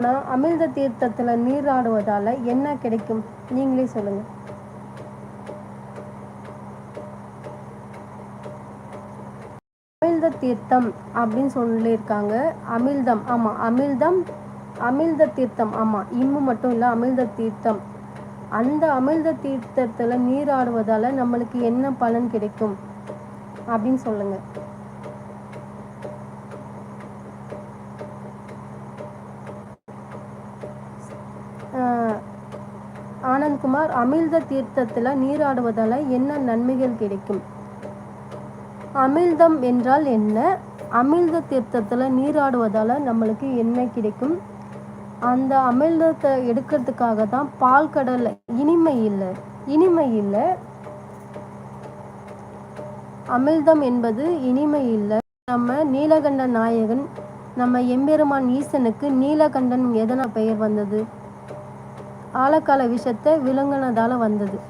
ஆனால் அமிர்த தீர்த்தத்தில் நீராடுவதால் என்ன கிடைக்கும்? நீங்களே சொல்லுங்கள் அமிழ்த தீர்த்தம் அப்படின்னு சொல்லியிருக்காங்க அமிழ்தம் ஆமாம் அமிழ்தம் அமிழ்த தீர்த்தம் ஆமாம் இம்மு மட்டும் இல்லை அமிழ்த தீர்த்தம். அந்த அமிழ்த தீர்த்தத்தில் நீராடுவதால் நம்மளுக்கு என்ன பலன் கிடைக்கும்? அப்படின்னு சொல்லுங்கள் ஆனந்த்குமார் அமிழ்த தீர்த்தத்தில் நீராடுவதால் என்ன நன்மைகள் கிடைக்கும்? அமிழ்தம் என்றால் என்ன? அமிழ்த தீர்த்தத்தில் நீராடுவதால் நம்மளுக்கு என்ன கிடைக்கும்? அந்த அமிழ்தத்தை எடுக்கிறதுக்காக தான் பால் கடலை இனிமை இல்லை இனிமை இல்லை. அமிழ்தம் என்பது இனிமை இல்லை. நம்ம நீலகண்ட நாயகன் நம்ம எம்பெருமான் ஈசனுக்கு நீலகண்டன் எதனா பெயர் வந்தது? ஆழக்கால விஷத்தை விளங்குனதால வந்தது.